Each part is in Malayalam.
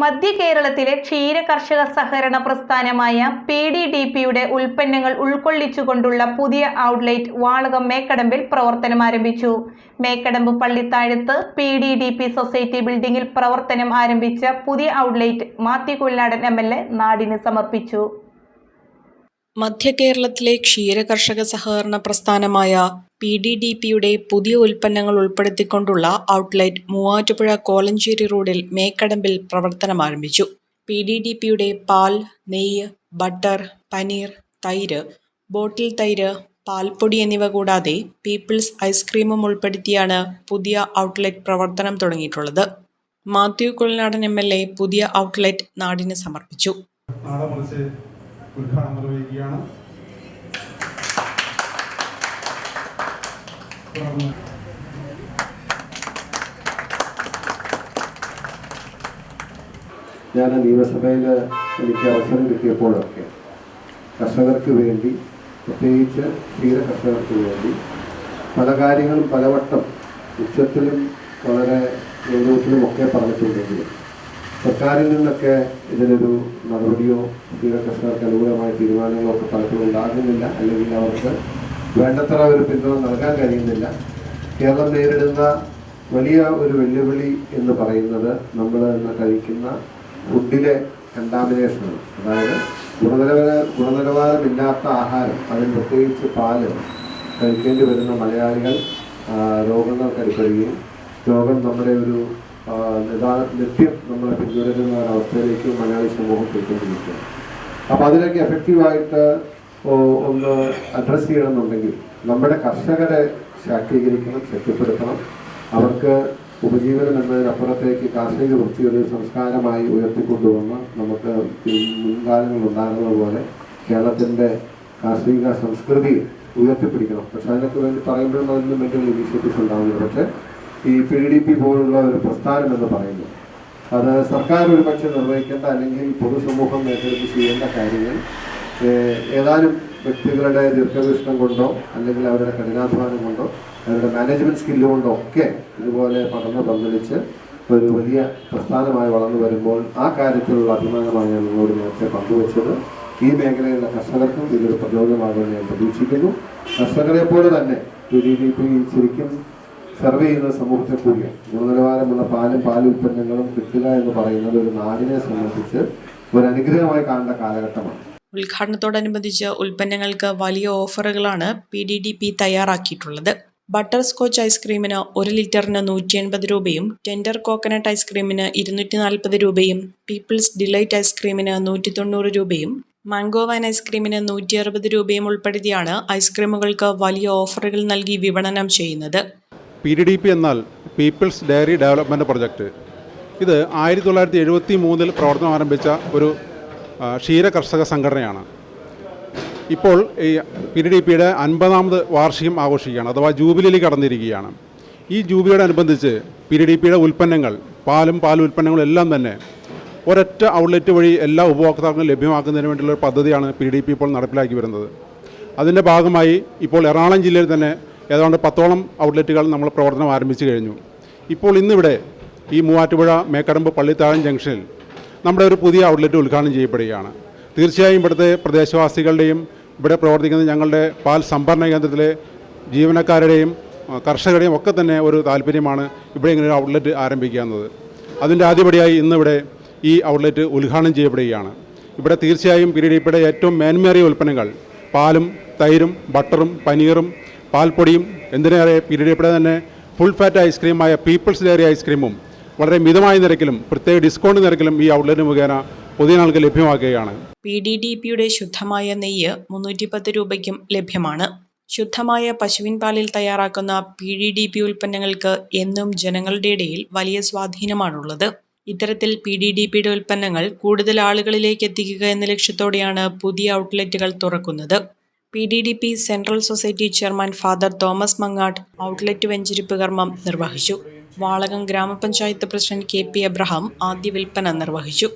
മധ്യ കേരളത്തിലെ ക്ഷീര കർഷക സഹകരണ പ്രസ്ഥാനമായ പി ഡി ഡി പിയുടെ ഉൽപ്പന്നങ്ങൾ ഉൾക്കൊള്ളിച്ചുകൊണ്ടുള്ള പുതിയ ഔട്ട്ലെറ്റ് വാളകം മേക്കടമ്പിൽ പ്രവർത്തനം ആരംഭിച്ചു. Mekkadambu Pallithazhath P D D P society ബിൽഡിംഗിൽ പ്രവർത്തനം ആരംഭിച്ച പുതിയ outlet Mathew Kulladan M L A നാടിന് സമർപ്പിച്ചു. മധ്യ കേരളത്തിലെ ക്ഷീരകർഷക സഹകരണ പ്രസ്ഥാനമായ പി ഡി ഡി പിയുടെ പുതിയ ഉൽപ്പന്നങ്ങൾ ഉൾപ്പെടുത്തിക്കൊണ്ടുള്ള ഔട്ട്ലെറ്റ് മൂവാറ്റുപുഴ കോലഞ്ചേരി റോഡിൽ മേക്കടമ്പിൽ പ്രവർത്തനം ആരംഭിച്ചു. പി ഡി ഡി പിയുടെ പാൽ നെയ്യ് ബട്ടർ പനീർ തൈര് ബോട്ടിൽ തൈര് പാൽപ്പൊടി എന്നിവ കൂടാതെ പീപ്പിൾസ് ഐസ്ക്രീമും ഉൾപ്പെടുത്തിയാണ് പുതിയ ഔട്ട്ലെറ്റ് പ്രവർത്തനം തുടങ്ങിയിട്ടുള്ളത്. Mathew Kulanadan M L A പുതിയ ഔട്ട്ലെറ്റ് നാടിന് സമർപ്പിച്ചു. ഉദ്ഘാടനം നിർവഹിക്കുകയാണ്. ഞാൻ നിയമസഭയിൽ എനിക്ക് അവസരം കിട്ടിയപ്പോഴൊക്കെ കർഷകർക്ക് വേണ്ടി പ്രത്യേകിച്ച് ക്ഷീര കർഷകർക്ക് വേണ്ടി പല കാര്യങ്ങളും പലവട്ടം ഉച്ചത്തിലും വളരെ ഒക്കെ പറഞ്ഞിട്ടുണ്ടെങ്കിലും സർക്കാരിൽ നിന്നൊക്കെ ഇതിനൊരു നടപടിയോ ക്ഷീര കർഷകർക്ക് അനുകൂലമായ തീരുമാനങ്ങളോ ഒക്കെ പലപ്പോഴും ഉണ്ടാകുന്നില്ല അല്ലെങ്കിൽ അവർക്ക് വേണ്ടത്ര ഒരു പിന്തുണ നൽകാൻ കഴിയുന്നില്ല. കേരളം നേരിടുന്ന വലിയ ഒരു വെല്ലുവിളി എന്ന് പറയുന്നത് നമ്മൾ ഇന്ന് കഴിക്കുന്ന ഫുഡിലെ കണ്ടാമിനേഷനാണ് അതായത് ഗുണനിലവാര ഗുണനിലവാരമില്ലാത്ത ആഹാരം അതിൽ പ്രത്യേകിച്ച് പാൽ കഴിക്കേണ്ടി വരുന്ന മലയാളികൾ രോഗങ്ങൾ കഴിക്കുകയും രോഗം നമ്മുടെ ഒരു നിത്യം നമ്മളെ പിന്തുടരുന്ന ഒരവസ്ഥയിലേക്ക് മലയാളി സമൂഹം പോയിക്കൊണ്ടിരിക്കുകയാണ് അപ്പോൾ അതിലേക്ക് എഫക്റ്റീവായിട്ട് ഒന്ന് അഡ്രസ്സ് ചെയ്യണമെന്നുണ്ടെങ്കിൽ നമ്മുടെ കർഷകരെ ശാക്തീകരിക്കണം ശക്തിപ്പെടുത്തണം. അവർക്ക് ഉപജീവനം എന്നതിനപ്പുറത്തേക്ക് കാർഷിക വൃത്തി ഒരു സംസ്കാരമായി ഉയർത്തിക്കൊണ്ടുവന്ന് നമുക്ക് മുൻകാലങ്ങൾ ഉണ്ടാകുന്നത് പോലെ കേരളത്തിന്റെ കാർഷിക സംസ്കൃതി ഉയർത്തിപ്പിടിക്കണം. പക്ഷെ അതിനൊക്കെ വേണ്ടി പറയുമ്പോഴും അതിന് മെന്റൽ ഇനീഷ്യേറ്റീവ്സ് ഉണ്ടാകുന്നത് പക്ഷേ ഈ പി ഡി പി പോലുള്ള ഒരു പ്രസ്ഥാനം എന്ന് പറയുന്നത്. അത് സർക്കാർ ഒരു പക്ഷെ നിർവഹിക്കേണ്ട അല്ലെങ്കിൽ പൊതുസമൂഹം ഏറ്റെടുത്ത് ചെയ്യേണ്ട കാര്യങ്ങൾ ഏതാനും വ്യക്തികളുടെ ദീർഘവീക്ഷണം കൊണ്ടോ അല്ലെങ്കിൽ അവരുടെ കഠിനാധ്വാനം കൊണ്ടോ അവരുടെ മാനേജ്മെന്റ് സ്കില്ല് കൊണ്ടോ ഒക്കെ ഇതുപോലെ പഠനം പന്തലിച്ച് ഒരു വലിയ പ്രസ്ഥാനമായി വളർന്നു വരുമ്പോൾ ആ കാര്യത്തിലുള്ള അഭിമാനമാണ് ഞാൻ നിങ്ങളോട് നേരത്തെ പങ്കുവച്ചത് ഈ മേഖലയിലുള്ള കർഷകർക്കും ഇതൊരു പ്രചോദനമാകുമെന്ന് ഞാൻ പ്രതീക്ഷിക്കുന്നു. കർഷകരെ പോലെ തന്നെ ശരിക്കും സെർവ് ചെയ്യുന്ന സമൂഹത്തെ കൂടിയാണ് ഗുണനിലവാരമുള്ള പാലും പാൽ ഉൽപ്പന്നങ്ങളും കിട്ടുക എന്ന് പറയുന്നത് ഒരു നാടിനെ സംബന്ധിച്ച് ഒരു അനുഗ്രഹമായി കാണേണ്ട കാലഘട്ടമാണ്. ഉദ്ഘാടനത്തോടനുബന്ധിച്ച് ഉൽപ്പന്നങ്ങൾക്ക് വലിയ ഓഫറുകളാണ് പി ഡി ഡി പി തയ്യാറാക്കിയിട്ടുള്ളത്. ബട്ടർ സ്കോച്ച് ഐസ്ക്രീമിന് ഒരു ലിറ്ററിന് നൂറ്റി എൺപത് രൂപയും ടെൻഡർ കോക്കനട്ട് ഐസ്ക്രീമിന് ഇരുന്നൂറ്റി നാൽപ്പത് രൂപയും പീപ്പിൾസ് ഡിലൈറ്റ് ഐസ്ക്രീമിന് നൂറ്റി തൊണ്ണൂറ് രൂപയും മാംഗോ വൈൻ ഐസ്ക്രീമിന് നൂറ്റി അറുപത് രൂപയും ഉൾപ്പെടുത്തിയാണ് ഐസ്ക്രീമുകൾക്ക് വലിയ ഓഫറുകൾ നൽകി വിപണനം ചെയ്യുന്നത്. പി ഡി ഡി പി എന്നാൽ പീപ്പിൾസ് ഡയറി ഡെവലപ്മെന്റ് പ്രൊജക്റ്റ് ഇത് ആയിരത്തി തൊള്ളായിരത്തി എഴുപത്തി മൂന്നിൽ പ്രവർത്തനം ആരംഭിച്ച ഒരു ക്ഷീര കർഷക സംഘടനയാണ്. ഇപ്പോൾ ഈ പി ഡി ഡി പിയുടെ അൻപതാമത് വാർഷികം ആഘോഷിക്കുകയാണ് അഥവാ ജൂബിലിയിൽ കടന്നിരിക്കുകയാണ്. ഈ ജൂബിലിയോടനുബന്ധിച്ച് പി ഡി ഡി പിയുടെ ഉൽപ്പന്നങ്ങൾ പാലും പാൽ ഉൽപ്പന്നങ്ങളും എല്ലാം തന്നെ ഒരൊറ്റ ഔട്ട്ലെറ്റ് വഴി എല്ലാ ഉപഭോക്താക്കൾക്കും ലഭ്യമാക്കുന്നതിന് വേണ്ടിയുള്ള പദ്ധതിയാണ് പി ഡി പി ഇപ്പോൾ നടപ്പിലാക്കി വരുന്നത്. അതിന്റെ ഭാഗമായി ഇപ്പോൾ എറണാകുളം ജില്ലയിൽ തന്നെ ഏതാണ്ട് പത്തോളം ഔട്ട്ലെറ്റുകൾ നമ്മൾ പ്രവർത്തനം ആരംഭിച്ചു കഴിഞ്ഞു. ഇപ്പോൾ ഇന്നിവിടെ ഈ മൂവാറ്റുപുഴ മേക്കടമ്പ് പള്ളിത്താഴം ജംഗ്ഷനിൽ നമ്മുടെ ഒരു പുതിയ ഔട്ട്ലെറ്റ് ഉദ്ഘാടനം ചെയ്യപ്പെടുകയാണ്. തീർച്ചയായും ഇവിടുത്തെ പ്രദേശവാസികളുടെയും ഇവിടെ പ്രവർത്തിക്കുന്ന ഞങ്ങളുടെ പാൽ സംഭരണ കേന്ദ്രത്തിലെ ജീവനക്കാരുടെയും കർഷകരുടെയും ഒക്കെ തന്നെ ഒരു താല്പര്യമാണ് ഇവിടെ ഇങ്ങനെ ഒരു ഔട്ട്ലെറ്റ് ആരംഭിക്കുക എന്നത്. അതിന്റെ ആദ്യപടിയായി ഇന്നിവിടെ ഈ ഔട്ട്ലെറ്റ് ഉദ്ഘാടനം ചെയ്യപ്പെടുകയാണ്. ഇവിടെ തീർച്ചയായും പിരിഡിപ്പിയുടെ ഏറ്റവും മേന്മേറിയ ഉൽപ്പന്നങ്ങൾ പാലും തൈരും ബട്ടറും പനീറും പാൽപ്പൊടിയും എന്തിനേറെ പിരിഡിപ്പിയുടെ തന്നെ ഫുൾ ഫാറ്റ് ഐസ്ക്രീമായ പീപ്പിൾസ് ഡയറി ഐസ്ക്രീമും വളരെ മിതമായ നിരക്കിലും പ്രത്യേക ഡിസ്കൗണ്ട് നിരക്കിലും ഈ ഔട്ട്ലെറ്റ് മുഖേന പൊതുജനങ്ങൾക്ക് ലഭ്യമാക്കുകയാണ്. പി ഡി ഡി പിയുടെ ശുദ്ധമായ നെയ്യ് മുന്നൂറ്റി പത്ത് രൂപയ്ക്കും ലഭ്യമാണ്. ശുദ്ധമായ പശുവിൻ പാലിൽ തയ്യാറാക്കുന്ന പി ഡി ഡി പി ഉൽപ്പന്നങ്ങൾക്ക് എന്നും ജനങ്ങളുടെ ഇടയിൽ വലിയ സ്വാധീനമാണുള്ളത്. ഇത്തരത്തിൽ പി ഡി ഡി പിയുടെ ഉൽപ്പന്നങ്ങൾ കൂടുതൽ ആളുകളിലേക്ക് എത്തിക്കുക എന്ന ലക്ഷ്യത്തോടെയാണ് പുതിയ ഔട്ട്ലെറ്റുകൾ തുറക്കുന്നത്. P D D P central society chairman father Thomas Mangattu outlet വെഞ്ചരിപ്പ് കർമ്മം നിർവഹിച്ചു. വാളകം ഗ്രാമപഞ്ചായത്ത് പ്രസിഡന്റ് കെ പി എബ്രഹാം ആദ്യ വിൽപ്പന നിർവഹിച്ചു.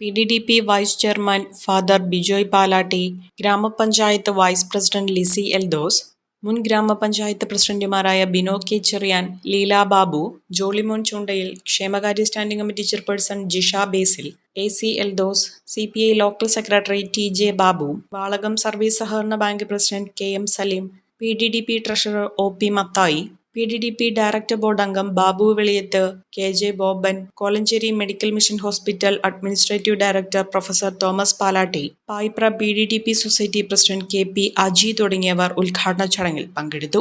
P D D P vice chairman father Bijoy Palatty ഗ്രാമപഞ്ചായത്ത് വൈസ് പ്രസിഡന്റ് ലിസി എൽദോസ് മുൻ ഗ്രാമപഞ്ചായത്ത് പ്രസിഡന്റുമാരായ ബിനോ കെ ചെറിയാൻ ലീല ബാബു ജോളിമോൻ ചൂണ്ടയിൽ ക്ഷേമകാര്യ standing committee chairperson Jisha Basil A C Eldose C P I local secretary T J Babu Valakam service സഹകരണ bank president K M Saleem P D D P treasurer O P Mathai P D D P director board അംഗം Babu Veliyath K J Boban Kolenchery medical mission hospital administrative director professor Thomas Palatty Payipra P D D P society president K P Aji തുടങ്ങിയവർ ഉദ്ഘാടന ചടങ്ങിൽ പങ്കെടുത്തു.